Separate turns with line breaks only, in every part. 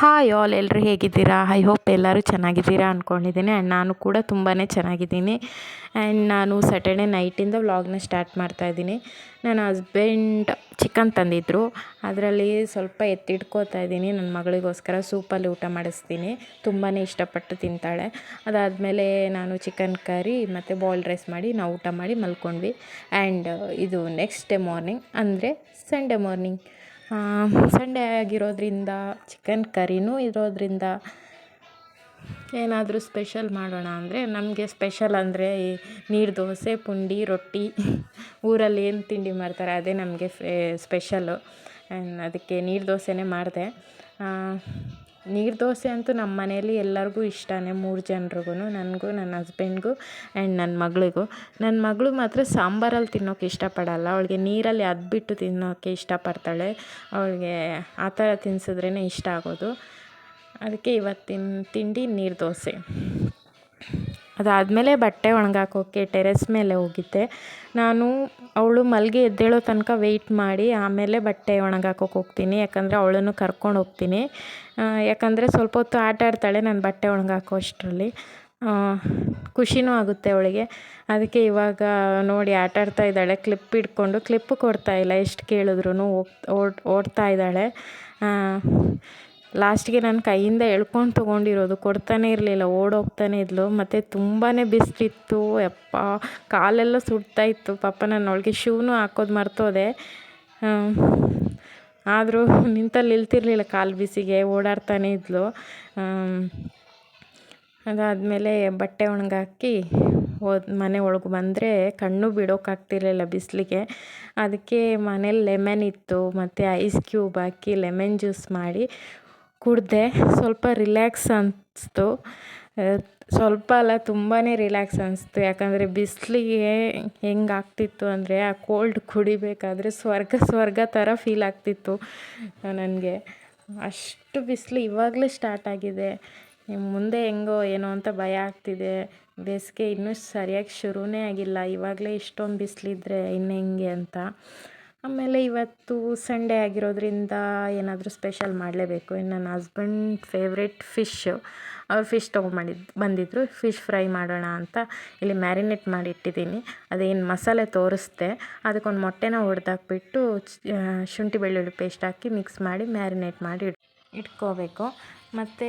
Hi all ಎಲ್ಲರೂ ಹೇಗಿದ್ದೀರಾ? I hope ಎಲ್ಲರೂ ಚೆನ್ನಾಗಿದ್ದೀರಾ ಅಂದ್ಕೊಂಡಿದ್ದೀನಿ ಆ್ಯಂಡ್ ನಾನು ಕೂಡ ತುಂಬಾ ಚೆನ್ನಾಗಿದ್ದೀನಿ. ಆ್ಯಂಡ್ ನಾನು ಸ್ಯಾಟರ್ಡೆ ನೈಟಿಂದ ವ್ಲಾಗ್ನ ಸ್ಟಾರ್ಟ್ ಮಾಡ್ತಾಯಿದ್ದೀನಿ ನನ್ನ ಹಸ್ಬೆಂಡ್ ಚಿಕನ್ ತಂದಿದ್ದರು ಅದರಲ್ಲಿ ಸ್ವಲ್ಪ ಎತ್ತಿಟ್ಕೋತಾ ಇದ್ದೀನಿ. ನನ್ನ ಮಗಳಿಗೋಸ್ಕರ ಸೂಪಲ್ಲಿ ಊಟ ಮಾಡಿಸ್ತೀನಿ. ತುಂಬಾ ಇಷ್ಟಪಟ್ಟು ತಿಂತಾಳೆ. ಅದಾದಮೇಲೆ ನಾನು ಚಿಕನ್ ಕರಿ ಮತ್ತು ಬಾಯ್ಲ್ಡ್ ರೈಸ್ ಮಾಡಿ ನಾವು ಊಟ ಮಾಡಿ ಮಲ್ಕೊಂಡ್ವಿ. ಆ್ಯಂಡ್ ಇದು ನೆಕ್ಸ್ಟ್ ಡೇ ಮಾರ್ನಿಂಗ್ ಅಂದರೆ ಸಂಡೇ ಮಾರ್ನಿಂಗ್ ಸಂಡೇ ಆಗಿರೋದ್ರಿಂದ ಚಿಕನ್ ಕರಿನೂ ಇರೋದ್ರಿಂದ ಏನಾದರೂ ಸ್ಪೆಷಲ್ ಮಾಡೋಣ ಅಂದರೆ ನಮಗೆ ಸ್ಪೆಷಲ್ ಅಂದರೆ ಈ ನೀರು ದೋಸೆ, ಪುಂಡಿ, ರೊಟ್ಟಿ. ಊರಲ್ಲಿ ಏನು ತಿಂಡಿ ಮಾಡ್ತಾರೆ ಅದೇ ನಮಗೆ ಫೇ ಸ್ಪೆಷಲ್ಲು ಅದಕ್ಕೆ ನೀರು ದೋಸೆನೇ ಮಾಡಿದೆ. ನೀರು ದೋಸೆ ಅಂತೂ ನಮ್ಮ ಮನೆಯಲ್ಲಿ ಎಲ್ಲರಿಗೂ ಇಷ್ಟನೇ, ಮೂರು ಜನ್ರಿಗೂ ನನಗೂ ನನ್ನ ಹಸ್ಬೆಂಡ್ಗೂ ಆ್ಯಂಡ್ ನನ್ನ ಮಗಳಿಗೂ. ನನ್ನ ಮಗಳು ಮಾತ್ರ ಸಾಂಬಾರಲ್ಲಿ ತಿನ್ನೋಕೆ ಇಷ್ಟಪಡಲ್ಲ. ಅವಳಿಗೆ ನೀರಲ್ಲಿ ಅದ್ಬಿಟ್ಟು ತಿನ್ನೋಕ್ಕೆ ಇಷ್ಟಪಡ್ತಾಳೆ. ಅವಳಿಗೆ ಆ ಥರ ತಿನ್ಸಿದ್ರೇ ಇಷ್ಟ ಆಗೋದು. ಅದಕ್ಕೆ ಇವತ್ತಿನ ತಿಂಡಿ ನೀರು ದೋಸೆ. ಅದಾದಮೇಲೆ ಬಟ್ಟೆ ಒಣಗಾಕೋಕ್ಕೆ ಟೆರೆಸ್ ಮೇಲೆ ಹೋಗಿದ್ದೆ. ನಾನು ಅವಳು ಮಲಗಿ ಎದ್ದೇಳೋ ತನಕ ವೆಯ್ಟ್ ಮಾಡಿ ಆಮೇಲೆ ಬಟ್ಟೆ ಒಣಗಾಕೋಕೆ ಹೋಗ್ತೀನಿ, ಯಾಕಂದರೆ ಅವಳನ್ನು ಕರ್ಕೊಂಡು ಹೋಗ್ತೀನಿ. ಯಾಕಂದರೆ ಸ್ವಲ್ಪ ಹೊತ್ತು ಆಟ ಆಡ್ತಾಳೆ, ನಾನು ಬಟ್ಟೆ ಒಣಗಾಕೋ ಅಷ್ಟರಲ್ಲಿ. ಖುಷಿನೂ ಆಗುತ್ತೆ ಅವಳಿಗೆ. ಅದಕ್ಕೆ ಇವಾಗ ನೋಡಿ ಆಟ ಆಡ್ತಾ ಇದ್ದಾಳೆ ಕ್ಲಿಪ್ ಹಿಡ್ಕೊಂಡು ಕ್ಲಿಪ್ಪು ಕೊಡ್ತಾ ಇಲ್ಲ, ಎಷ್ಟು ಕೇಳಿದ್ರು ಓಡ್, ಓಡ್ತಾ ಇದ್ದಾಳೆ. ಲಾಸ್ಟಿಗೆ ನನ್ನ ಕೈಯಿಂದ ಎಳ್ಕೊಂಡು ತೊಗೊಂಡಿರೋದು. ಕೊಡ್ತಾನೇ ಇರಲಿಲ್ಲ, ಓಡೋಗ್ತಾನೆ ಇದ್ಲು. ಮತ್ತು ತುಂಬಾ ಬಿಸಿಲಿತ್ತು. ಯಪ್ಪ, ಕಾಲೆಲ್ಲ ಸುಡ್ತಾ ಇತ್ತು. ಪಾಪ ನಾನು ಅವಳಿಗೆ ಶೂನು ಹಾಕೋದು ಮರ್ತೋದೆ. ಆದರೂ ನಿಂತಲ್ಲಿ ನಿಲ್ತಿರಲಿಲ್ಲ ಕಾಲು ಬಿಸಿಗೆ, ಓಡಾಡ್ತಾನೇ ಇದ್ಲು. ಅದಾದಮೇಲೆ ಬಟ್ಟೆ ಒಣಗಾಕಿ ಹೋದ್, ಮನೆ ಒಳಗೆ ಬಂದರೆ ಕಣ್ಣು ಬಿಡೋಕ್ಕಾಗ್ತಿರ್ಲಿಲ್ಲ ಬಿಸಿಲಿಗೆ. ಅದಕ್ಕೆ ಮನೇಲಿ ಲೆಮನ್ ಇತ್ತು. ಮತ್ತು ಐಸ್ ಕ್ಯೂಬ್ ಹಾಕಿ ಲೆಮನ್ ಜ್ಯೂಸ್ ಮಾಡಿ ಕುಡಿದೆ ಸ್ವಲ್ಪ ರಿಲ್ಯಾಕ್ಸ್ ಅನ್ನಿಸ್ತು ಸ್ವಲ್ಪ ಅಲ್ಲ ತುಂಬಾ ರಿಲ್ಯಾಕ್ಸ್ ಅನ್ನಿಸ್ತು ಯಾಕಂದರೆ ಬಿಸಿಲಿಗೆ ಹೆಂಗೆ ಆಗ್ತಿತ್ತು ಅಂದರೆ, ಆ ಕೋಲ್ಡ್ ಕುಡಿಬೇಕಾದ್ರೆ ಸ್ವರ್ಗ ಸ್ವರ್ಗ ಥರ ಫೀಲ್ ಆಗ್ತಿತ್ತು ನನಗೆ. ಅಷ್ಟು ಬಿಸಿಲು ಇವಾಗಲೇ ಸ್ಟಾರ್ಟ್ ಆಗಿದೆ. ಮುಂದೆ ಹೆಂಗೋ ಏನೋ ಅಂತ ಭಯ ಆಗ್ತಿದೆ. ಬೇಸಿಗೆ ಇನ್ನೂ ಸರಿಯಾಗಿ ಶುರುವೇ ಆಗಿಲ್ಲ. ಇವಾಗಲೇ ಇಷ್ಟೊಂದು ಬಿಸಿಲಿದ್ರೆ ಇನ್ನು ಹೆಂಗೆ ಅಂತ. ಆಮೇಲೆ ಇವತ್ತು ಸಂಡೇ ಆಗಿರೋದ್ರಿಂದ ಏನಾದರೂ ಸ್ಪೆಷಲ್ ಮಾಡಲೇಬೇಕು. ಇನ್ನು ನನ್ನ ಹಸ್ಬೆಂಡ್ ಫೇವ್ರೆಟ್ ಫಿಶ್ ಅವ್ರು ಫಿಶ್ ತೊಗೊಂಬಂದಿದ್ದು ಬಂದಿದ್ದರು ಫಿಶ್ ಫ್ರೈ ಮಾಡೋಣ ಅಂತ ಇಲ್ಲಿ ಮ್ಯಾರಿನೇಟ್ ಮಾಡಿ ಇಟ್ಟಿದ್ದೀನಿ ಅದೇನು ಮಸಾಲೆ ತೋರಿಸ್ದೆ. ಅದಕ್ಕೊಂದು ಮೊಟ್ಟೆನ ಹೊಡೆದಾಕ್ಬಿಟ್ಟು ಶುಂಠಿ ಬೆಳ್ಳುಳ್ಳಿ ಪೇಸ್ಟ್ ಹಾಕಿ ಮಿಕ್ಸ್ ಮಾಡಿ ಮ್ಯಾರಿನೇಟ್ ಮಾಡಿ ಇಟ್ಕೋಬೇಕು. ಮತ್ತು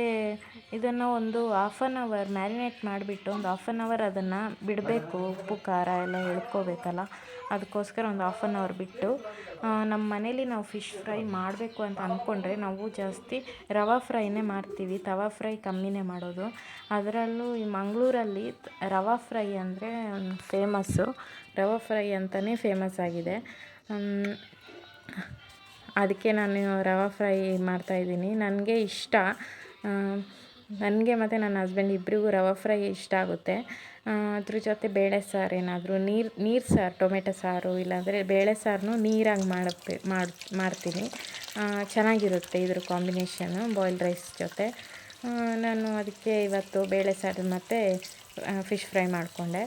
ಇದನ್ನು ಒಂದು ಹಾಫ್ ಆನ್ ಅವರ್ ಮ್ಯಾರಿನೇಟ್ ಮಾಡಿಬಿಟ್ಟು ಒಂದು ಹಾಫ್ ಆನ್ ಅವರ್ ಅದನ್ನು ಬಿಡಬೇಕು. ಉಪ್ಪು, ಖಾರ ಎಲ್ಲ ಎಳ್ಕೊಬೇಕಲ್ಲ. ಅದಕ್ಕೋಸ್ಕರ ಒಂದು ಹಾಫ್ ಆನ್ ಅವರ್ ಬಿಟ್ಟು ನಮ್ಮ ಮನೇಲಿ ನಾವು ಫಿಶ್ ಫ್ರೈ ಮಾಡಬೇಕು ಅಂತ ಅಂದ್ಕೊಂಡ್ರೆ ನಾವು ಜಾಸ್ತಿ ರವೆ ಫ್ರೈನೇ ಮಾಡ್ತೀವಿ. ತವಾ ಫ್ರೈ ಕಮ್ಮಿನೇ ಮಾಡೋದು. ಅದರಲ್ಲೂ ಈ ಮಂಗಳೂರಲ್ಲಿ ರವೆ ಫ್ರೈ ಅಂದರೆ ಫೇಮಸ್ಸು ರವೆ ಫ್ರೈ ಅಂತಲೇ ಫೇಮಸ್ ಆಗಿದೆ. ಅದಕ್ಕೆ ನಾನು ರವೆ ಫ್ರೈ ಮಾಡ್ತಾಯಿದ್ದೀನಿ ನನಗೆ ಇಷ್ಟ. ನನಗೆ ಮತ್ತು ನನ್ನ ಹಸ್ಬೆಂಡ್ ಇಬ್ಬರಿಗೂ ರವೆ ಫ್ರೈ ಇಷ್ಟ ಆಗುತ್ತೆ. ಅದ್ರ ಜೊತೆ ಬೇಳೆ ಸಾರು ಏನಾದರೂ, ನೀರು ನೀರು ಸಾರು, ಟೊಮೆಟೊ ಸಾರು, ಇಲ್ಲಾಂದರೆ ಬೇಳೆ ಸಾರನ್ನು ನೀರಾಗಿ ಮಾಡುತ್ತೆ ಮಾಡಿ, ಮಾಡ್ತೀನಿ. ಚೆನ್ನಾಗಿರುತ್ತೆ ಇದ್ರ ಕಾಂಬಿನೇಷನ್ನು ಬಾಯ್ಲ್ಡ್ ರೈಸ್ ಜೊತೆ. ನಾನು ಅದಕ್ಕೆ ಇವತ್ತು ಬೇಳೆ ಸಾರು ಮತ್ತು ಫಿಶ್ ಫ್ರೈ ಮಾಡಿಕೊಂಡೆ.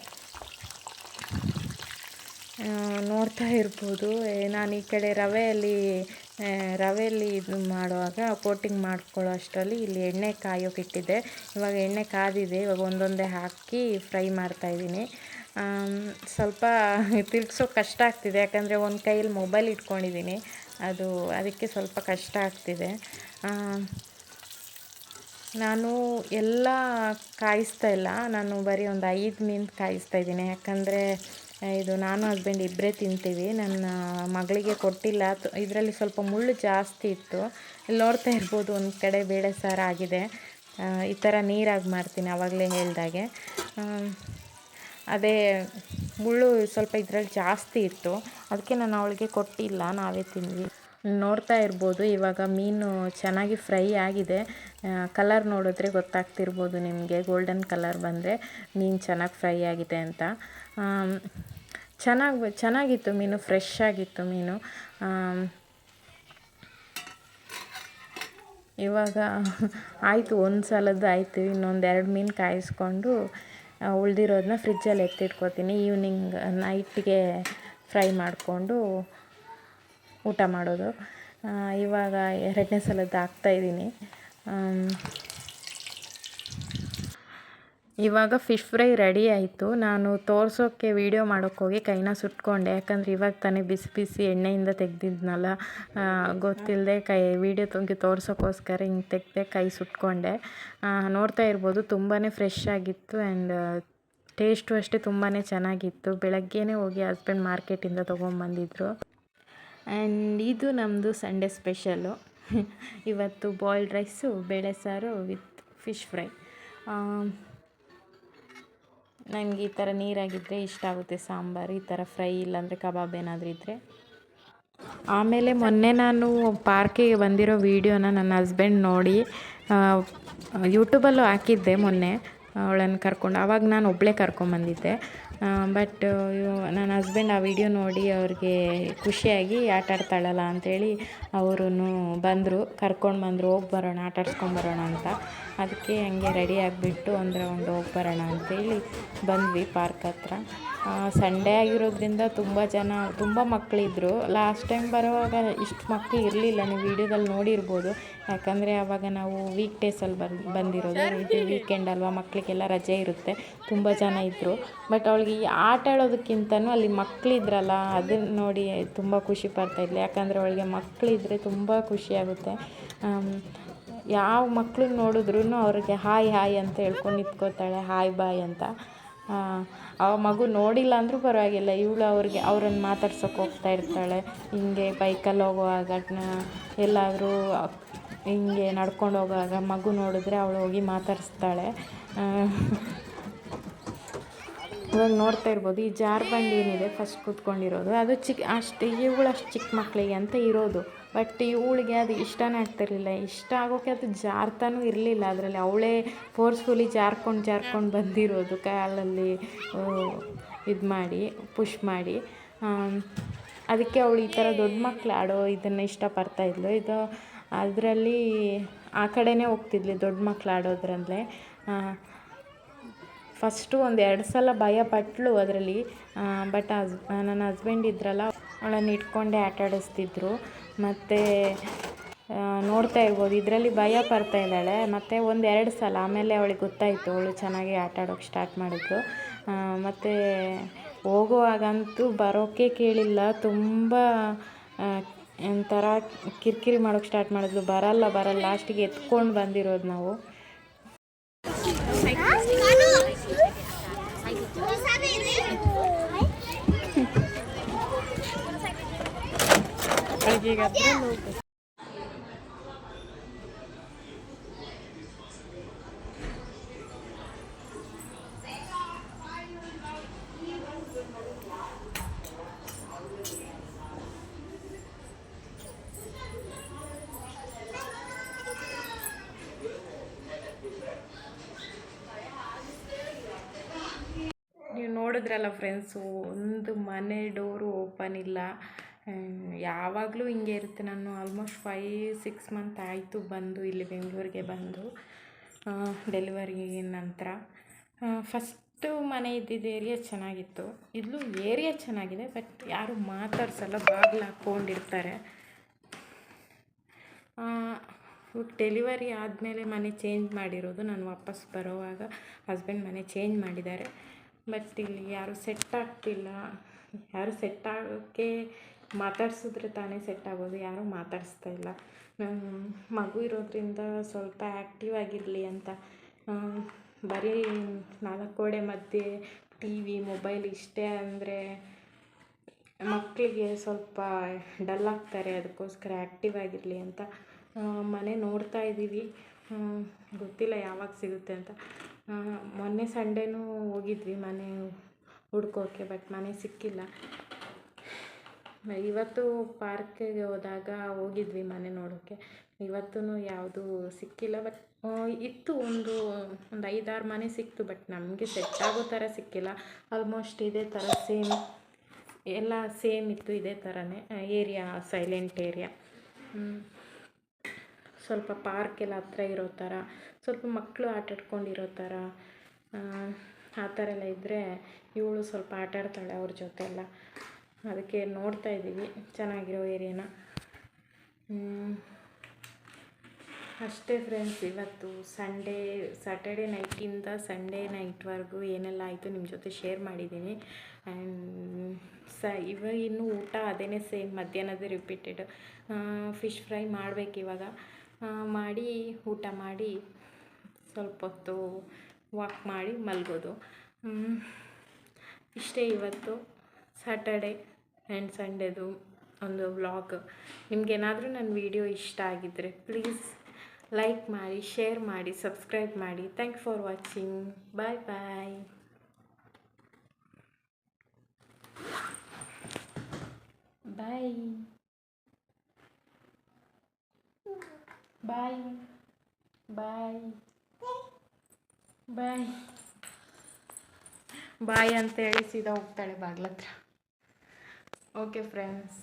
ನೋಡ್ತಾ ಇರ್ಬೋದು. ನಾನು ಈ ಕಡೆ ರವೆಯಲ್ಲಿ ರವೆಯಲ್ಲಿ ಇದು ಮಾಡುವಾಗ ಕೋಟಿಂಗ್ ಮಾಡ್ಕೊಳ್ಳೋ ಅಷ್ಟರಲ್ಲಿ ಇಲ್ಲಿ ಎಣ್ಣೆ ಕಾಯೋಕೆ ಇಟ್ಟಿದ್ದೆ. ಇವಾಗ ಎಣ್ಣೆ ಕಾದಿದೆ. ಇವಾಗ ಒಂದೊಂದೇ ಹಾಕಿ ಫ್ರೈ ಮಾಡ್ತಾಯಿದ್ದೀನಿ ಸ್ವಲ್ಪ ತಿರ್ಗ್ಸೋ ಕಷ್ಟ ಆಗ್ತಿದೆ. ಯಾಕಂದರೆ ಒಂದು ಕೈಯಲ್ಲಿ ಮೊಬೈಲ್ ಇಟ್ಕೊಂಡಿದ್ದೀನಿ. ಅದು, ಅದಕ್ಕೆ ಸ್ವಲ್ಪ ಕಷ್ಟ ಆಗ್ತಿದೆ. ನಾನು ಎಲ್ಲ ಕಾಯಿಸ್ತಾ ಇಲ್ಲ. ನಾನು ಬರೀ ಒಂದು ಐದು ಮೀನು ಕಾಯಿಸ್ತಾ ಇದ್ದೀನಿ. ಯಾಕಂದರೆ ಇದು ನಾನು ಹಸ್ಬೆಂಡ್ ಇಬ್ಬರೇ ತಿಂತೀವಿ. ನನ್ನ ಮಗಳಿಗೆ ಕೊಟ್ಟಿಲ್ಲ. ಇದರಲ್ಲಿ ಸ್ವಲ್ಪ ಮುಳ್ಳು ಜಾಸ್ತಿ ಇತ್ತು. ಇಲ್ಲಿ ನೋಡ್ತಾ ಇರ್ಬೋದು, ಒಂದು ಕಡೆ ಬೇಳೆ ಸಾರು ಆಗಿದೆ. ಈ ಥರ ನೀರಾಗಿ ಮಾಡ್ತೀನಿ ಆವಾಗಲೇ ಹೇಳಿದಾಗೆ. ಅದೇ ಮುಳ್ಳು ಸ್ವಲ್ಪ ಇದರಲ್ಲಿ ಜಾಸ್ತಿ ಇತ್ತು. ಅದಕ್ಕೆ ನಾನು ಅವಳಿಗೆ ಕೊಟ್ಟಿಲ್ಲ. ನಾವೇ ತಿಂದ್ವಿ. ನೋಡ್ತಾ ಇರ್ಬೋದು, ಇವಾಗ ಮೀನು ಚೆನ್ನಾಗಿ ಫ್ರೈ ಆಗಿದೆ. ಕಲರ್ ನೋಡಿದ್ರೆ ಗೊತ್ತಾಗ್ತಿರ್ಬೋದು ನಿಮಗೆ. ಗೋಲ್ಡನ್ ಕಲರ್ ಬಂದರೆ ಮೀನು ಚೆನ್ನಾಗಿ ಫ್ರೈ ಆಗಿದೆ ಅಂತ. ಚೆನ್ನಾಗಿ ಚೆನ್ನಾಗಿತ್ತು ಮೀನು ಫ್ರೆಶ್ ಆಗಿತ್ತು ಮೀನು. ಇವಾಗ ಆಯಿತು ಒಂದು ಸಲದ್ದು ಆಯಿತು. ಇನ್ನೊಂದು ಎರಡು ಮೀನು ಕಾಯಿಸ್ಕೊಂಡು ಉಳಿದಿರೋದನ್ನ ಫ್ರಿಜ್ಜಲ್ಲಿ ಎತ್ತಿಟ್ಕೋತೀನಿ. ಈವ್ನಿಂಗ್ ನೈಟ್ಗೆ ಫ್ರೈ ಮಾಡಿಕೊಂಡು ಊಟ ಮಾಡೋದು. ಇವಾಗ ಎರಡನೇ ಸಲದ್ದು ಹಾಕ್ತಾಯಿದ್ದೀನಿ ಇವಾಗ ಫಿಶ್ ಫ್ರೈ ರೆಡಿ ಆಯಿತು. ನಾನು ತೋರಿಸೋಕ್ಕೆ ವೀಡಿಯೋ ಮಾಡೋಕ್ಕೋಗಿ ಕೈನ ಸುಟ್ಕೊಂಡೆ. ಯಾಕಂದರೆ ಇವಾಗ ತಾನೇ ಬಿಸಿ ಬಿಸಿ ಎಣ್ಣೆಯಿಂದ ತೆಗ್ದಿದ್ನಲ್ಲ ಗೊತ್ತಿಲ್ಲದೆ ಕೈ ವೀಡಿಯೋ ತಂಗಿ ತೋರ್ಸೋಕ್ಕೋಸ್ಕರ ಹಿಂಗೆ ತೆಗೆದೆ ಕೈ ಸುಟ್ಕೊಂಡೆ. ನೋಡ್ತಾ ಇರ್ಬೋದು ತುಂಬಾ ಫ್ರೆಶ್ ಆಗಿತ್ತು ಆ್ಯಂಡ್ ಟೇಸ್ಟು ಅಷ್ಟೇ ತುಂಬಾ ಚೆನ್ನಾಗಿತ್ತು. ಬೆಳಗ್ಗೆನೇ ಹೋಗಿ ಹಸ್ಬೆಂಡ್ ಮಾರ್ಕೆಟಿಂದ ತೊಗೊಂಬಂದಿದ್ರು. ಆ್ಯಂಡ್ ಇದು ನಮ್ಮದು ಸಂಡೇ ಸ್ಪೆಷಲು ಇವತ್ತು ಬಾಯ್ಲ್ಡ್ ರೈಸು ಬೇಳೆ ಸಾರು ವಿತ್ ಫಿಶ್ ಫ್ರೈ ನನಗೆ ಈ ಥರ ನೀರಾಗಿದ್ದರೆ ಇಷ್ಟ ಆಗುತ್ತೆ ಸಾಂಬಾರು, ಈ ಥರ ಫ್ರೈ ಇಲ್ಲಾಂದರೆ ಕಬಾಬ್ ಏನಾದರೂ ಇದ್ದರೆ ಆಮೇಲೆ ಮೊನ್ನೆ ನಾನು ಪಾರ್ಕಿಗೆ ಬಂದಿರೋ ವೀಡಿಯೋನ ನನ್ನ ಹಸ್ಬೆಂಡ್ ನೋಡಿ ಯೂಟ್ಯೂಬಲ್ಲೂ ಹಾಕಿದ್ದೆ ಮೊನ್ನೆ, ಅವಳನ್ನು ಕರ್ಕೊಂಡು. ಆವಾಗ ನಾನು ಒಬ್ಬಳೇ ಕರ್ಕೊಂಬಂದಿದ್ದೆ. ಬಟ್ ನನ್ನ ಹಸ್ಬೆಂಡ್ ಆ ವಿಡಿಯೋ ನೋಡಿ ಅವ್ರಿಗೆ ಖುಷಿಯಾಗಿ ಆಟ ಆಡ್ತಾಳಲ್ಲ ಅಂಥೇಳಿ ಅವರು ಬಂದರು ಕರ್ಕೊಂಡು ಬಂದರು ಹೋಗಿ ಬರೋಣ, ಆಟ ಆಡ್ಸ್ಕೊಂಬರೋಣ ಅಂತ. ಅದಕ್ಕೆ ಹಂಗೆ ರೆಡಿ ಆಗಿಬಿಟ್ಟು ಒಂದು ರೌಂಡ್ ಹೋಗಿ ಬರೋಣ ಅಂತೇಳಿ ಬಂದ್ವಿ ಪಾರ್ಕ್ ಹತ್ರ. ಸಂಡೇ ಆಗಿರೋದ್ರಿಂದ ತುಂಬ ಜನ ತುಂಬ ಮಕ್ಕಳಿದ್ರು ಲಾಸ್ಟ್ ಟೈಮ್ ಬರೋವಾಗ ಇಷ್ಟು ಮಕ್ಕಳು ಇರಲಿಲ್ಲ. ನೀವು ವೀಡಿಯೋದಲ್ಲಿ ನೋಡಿರ್ಬೋದು. ಯಾಕಂದರೆ ಆವಾಗ ನಾವು ವೀಕ್ ಡೇಸಲ್ಲಿ ಬಂದು ಬಂದಿರೋದು. ಇದು ವೀಕೆಂಡ್ ಅಲ್ವಾ? ಮಕ್ಕಳಿಗೆಲ್ಲ ರಜೆ ಇರುತ್ತೆ. ತುಂಬ ಜನ ಇದ್ದರು ಬಟ್ ಅವಳಿಗೆ ಈ ಆಟ ಆಡೋದಕ್ಕಿಂತನೂ ಅಲ್ಲಿ ಮಕ್ಕಳಿದ್ರಲ್ಲ ಅದನ್ನ ನೋಡಿ ತುಂಬ ಖುಷಿ ಪಡ್ತಾಯಿದ್ಲು ಯಾಕಂದರೆ ಅವಳಿಗೆ ಮಕ್ಕಳಿದ್ರೆ ತುಂಬ ಖುಷಿಯಾಗುತ್ತೆ ಯಾವ ಮಕ್ಕಳು ನೋಡಿದ್ರೂ ಅವ್ರಿಗೆ ಹಾಯ್ ಹಾಯ್ ಅಂತ ಹೇಳ್ಕೊಂಡು ನಿಂತ್ಕೋತಾಳೆ ಹಾಯ್ ಬಾಯ್ ಅಂತ. ಆ ಮಗು ನೋಡಿಲ್ಲ ಅಂದರೂ ಪರವಾಗಿಲ್ಲ, ಇವಳು ಅವ್ರಿಗೆ ಅವ್ರನ್ನ ಮಾತಾಡ್ಸೋಕೆ ಹೋಗ್ತಾ ಇರ್ತಾಳೆ. ಹಿಂಗೆ ಬೈಕಲ್ಲಿ ಹೋಗುವಾಗ ಎಲ್ಲಾದರೂ ಹಿಂಗೆ ನಡ್ಕೊಂಡು ಹೋಗುವಾಗ ಮಗು ನೋಡಿದ್ರೆ ಅವಳು ಹೋಗಿ ಮಾತಾಡಿಸ್ತಾಳೆ. ಇವಾಗ ನೋಡ್ತಾ ಇರ್ಬೋದು. ಈ ಜಾರ್ಬಂಡಿ ಏನಿದೆ ಫಸ್ಟ್ ಕೂತ್ಕೊಂಡಿರೋದು. ಅದು ಚಿಕ್ಕ ಅಷ್ಟು ಇವಳು ಅಷ್ಟು ಚಿಕ್ಕ ಮಕ್ಕಳಿಗೆ ಅಂತ ಇರೋದು. ಬಟ್ ಇವಳಿಗೆ ಅದು ಇಷ್ಟನೇ ಆಗ್ತಿರಲಿಲ್ಲ. ಇಷ್ಟ ಆಗೋಕ್ಕೆ ಅದು ಜಾರ್ತಾನೂ ಇರಲಿಲ್ಲ. ಅದರಲ್ಲಿ ಅವಳೇ ಫೋರ್ಸ್ಫುಲಿ ಜಾರ್ಕೊಂಡು ಜಾರ್ಕೊಂಡು ಬಂದಿರೋದು ಕಾಲಲ್ಲಿ ಇದು ಮಾಡಿ ಪುಷ್ ಮಾಡಿ. ಅದಕ್ಕೆ ಅವಳು ಈ ಥರ ದೊಡ್ಡ ಮಕ್ಕಳು ಆಡೋ ಇದನ್ನು ಇಷ್ಟಪಡ್ತಾ ಇದ್ಳು ಇದು ಅದರಲ್ಲಿ ಆ ಕಡೆನೇ ಹೋಗ್ತಿದ್ಲಿ ದೊಡ್ಡ ಮಕ್ಕಳು ಆಡೋದ್ರಲ್ಲೇ. ಫಸ್ಟು ಒಂದು ಎರಡು ಸಲ ಭಯ ಪಟ್ಟಳು ಅದರಲ್ಲಿ. ಬಟ್ ಹಸ್ ನನ್ನ ಹಸ್ಬೆಂಡ್ ಇದ್ರಲ್ಲ, ಅವಳನ್ನು ಇಟ್ಕೊಂಡೇ ಆಟ ಆಡಿಸ್ತಿದ್ರು. ಮತ್ತು ನೋಡ್ತಾ ಇರ್ಬೋದು. ಇದರಲ್ಲಿ ಭಯ ಪಡ್ತಾ ಇದ್ದಾಳೆ. ಮತ್ತು ಒಂದು ಎರಡು ಸಲ, ಆಮೇಲೆ ಅವಳಿಗೆ ಗೊತ್ತಾಯಿತು ಅವಳು ಚೆನ್ನಾಗಿ ಆಟ ಆಡೋಕ್ಕೆ ಸ್ಟಾರ್ಟ್ ಮಾಡಿದ್ಳು ಮತ್ತು ಹೋಗುವಾಗಂತೂ ಬರೋಕ್ಕೆ ಕೇಳಿಲ್ಲ. ತುಂಬ ಒಂಥರ ಕಿರಿಕಿರಿ ಮಾಡೋಕ್ಕೆ ಸ್ಟಾರ್ಟ್ ಮಾಡಿದ್ಲು. ಬರಲ್ಲ ಬರಲ್ಲ. ಲಾಸ್ಟಿಗೆ ಎತ್ಕೊಂಡು ಬಂದಿರೋದು ನಾವು. ನೀವು ನೋಡಿದ್ರಲ್ಲ ಫ್ರೆಂಡ್ಸು ಒಂದು ಮನೆ ಡೋರು ಓಪನ್ ಇಲ್ಲ. ಯಾವಾಗಲೂ ಹಿಂಗೆ ಇರುತ್ತೆ. ನಾನು ಆಲ್ಮೋಸ್ಟ್ ಫೈ ಸಿಕ್ಸ್ ಮಂತ್ ಆಯಿತು ಬಂದು ಇಲ್ಲಿ ಬೆಂಗಳೂರಿಗೆ ಬಂದು ಡೆಲಿವರಿ ನಂತರ. ಫಸ್ಟು ಮನೆ ಇದ್ದಿದ್ದು ಏರಿಯಾ ಚೆನ್ನಾಗಿತ್ತು. ಇಲ್ಲೂ ಏರಿಯಾ ಚೆನ್ನಾಗಿದೆ ಬಟ್ ಯಾರು ಮಾತಾಡ್ಸಲ್ಲ, ಬಾಗಿಲು ಹಾಕ್ಕೊಂಡಿರ್ತಾರೆ. ಡೆಲಿವರಿ ಆದಮೇಲೆ ಮನೆ ಚೇಂಜ್ ಮಾಡಿರೋದು ನಾನು ವಾಪಸ್ ಬರೋವಾಗ ಹಸ್ಬೆಂಡ್ ಮನೆ ಚೇಂಜ್ ಮಾಡಿದ್ದಾರೆ. ಬಟ್ ಇಲ್ಲಿ ಯಾರೂ ಸೆಟ್ ಆಗ್ತಿಲ್ಲ. ಯಾರು ಸೆಟ್ ಆಗೋಕ್ಕೆ ಮಾತಾಡ್ಸಿದ್ರೆ ತಾನೇ ಸೆಟ್ ಆಗೋದು, ಯಾರೂ ಮಾತಾಡಿಸ್ತಾ ಇಲ್ಲ. ಮಗು ಇರೋದ್ರಿಂದ ಸ್ವಲ್ಪ ಆ್ಯಕ್ಟಿವ್ ಆಗಿರಲಿ ಅಂತ. ಬರೀ ನಾಲ್ಕು ಗೋಡೆ ಮಧ್ಯೆ ಟಿ ವಿ ಮೊಬೈಲ್ ಇಷ್ಟೇ ಅಂದರೆ ಮಕ್ಕಳಿಗೆ ಸ್ವಲ್ಪ ಡಲ್ ಆಗ್ತಾರೆ, ಅದಕ್ಕೋಸ್ಕರ ಆ್ಯಕ್ಟಿವ್ ಆಗಿರಲಿ ಅಂತ. ಮನೆ ನೋಡ್ತಾ ಇದ್ದೀವಿ. ಗೊತ್ತಿಲ್ಲ ಯಾವಾಗ ಸಿಗುತ್ತೆ ಅಂತ. ಮೊನ್ನೆ ಸಂಡೇನೂ ಹೋಗಿದ್ವಿ ಮನೆ ಹುಡ್ಕೋಕ್ಕೆ ಬಟ್ ಮನೆ ಸಿಕ್ಕಿಲ್ಲ. ಇವತ್ತು ಪಾರ್ಕಿಗೆ ಹೋದಾಗ ಹೋಗಿದ್ವಿ ಮನೆ ನೋಡೋಕ್ಕೆ ಇವತ್ತೂ ಯಾವುದೂ ಸಿಕ್ಕಿಲ್ಲ ಬಟ್ ಇತ್ತು ಒಂದು ಒಂದು ಐದಾರು ಮನೆ ಸಿಕ್ತು ಬಟ್ ನಮಗೆ ಸೆಟ್ ಆಗೋ ಥರ ಸಿಕ್ಕಿಲ್ಲ. ಆಲ್ಮೋಸ್ಟ್ ಇದೇ ಥರ ಸೇಮ್ ಎಲ್ಲ ಸೇಮ್ ಇತ್ತು, ಇದೇ ಥರನೇ ಏರಿಯಾ ಸೈಲೆಂಟ್ ಏರಿಯಾ ಸ್ವಲ್ಪ ಪಾರ್ಕ್ ಎಲ್ಲ ಹತ್ರ ಇರೋ ಥರ, ಸ್ವಲ್ಪ ಮಕ್ಕಳು ಆಟ ಆಡ್ಕೊಂಡಿರೋ ಥರ, ಆ ಥರ ಎಲ್ಲ ಇದ್ದರೆ ಇವಳು ಸ್ವಲ್ಪ ಆಟಾಡ್ತಾಳೆ ಅವ್ರ ಜೊತೆ ಎಲ್ಲ. ಅದಕ್ಕೆ ನೋಡ್ತಾ ಇದ್ದೀವಿ. ಚೆನ್ನಾಗಿರೋ ಏರಿಯಾನ. ಅಷ್ಟೇ ಫ್ರೆಂಡ್ಸ್ ಇವತ್ತು ಸಂಡೇ ಸ್ಯಾಟರ್ಡೆ ನೈಟಿಂದ ಸಂಡೇ ನೈಟ್ವರೆಗೂ ಏನೆಲ್ಲ ಆಯಿತು ನಿಮ್ಮ ಜೊತೆ ಶೇರ್ ಮಾಡಿದ್ದೀನಿ. ಆ್ಯಂಡ್ ಸ, ಇವಾಗ ಇನ್ನೂ ಊಟ ಅದೇ ಸೇಮ್ ಮಧ್ಯಾಹ್ನದೇ ರಿಪೀಟೆಡ್ ಫಿಶ್ ಫ್ರೈ ಮಾಡಬೇಕು ಇವಾಗ. ಮಾಡಿ, ಊಟ ಮಾಡಿ ಸ್ವಲ್ಪ ಹೊತ್ತು ವಾಕ್ ಮಾಡಿ ಮಲಗೋದು. ಇಷ್ಟೇ ಇವತ್ತು ಸ್ಯಾಟರ್ಡೆ ಆ್ಯಂಡ್ ಸಂಡೇದು ಒಂದು ವ್ಲಾಗ್ ನಿಮಗೇನಾದರೂ ನನ್ನ ವಿಡಿಯೋ ಇಷ್ಟ ಆಗಿದ್ದರೆ ಪ್ಲೀಸ್ ಲೈಕ್ ಮಾಡಿ ಶೇರ್ ಮಾಡಿ ಸಬ್ಸ್ಕ್ರೈಬ್ ಮಾಡಿ. Thank for watching bye bye bye bye bye bye bye ಅಂತ ಹೇಳಿ ಸೀದಾ ಹೋಗ್ತಾಳೆ ಬಾಗ್ಲತ್ರ. Okay friends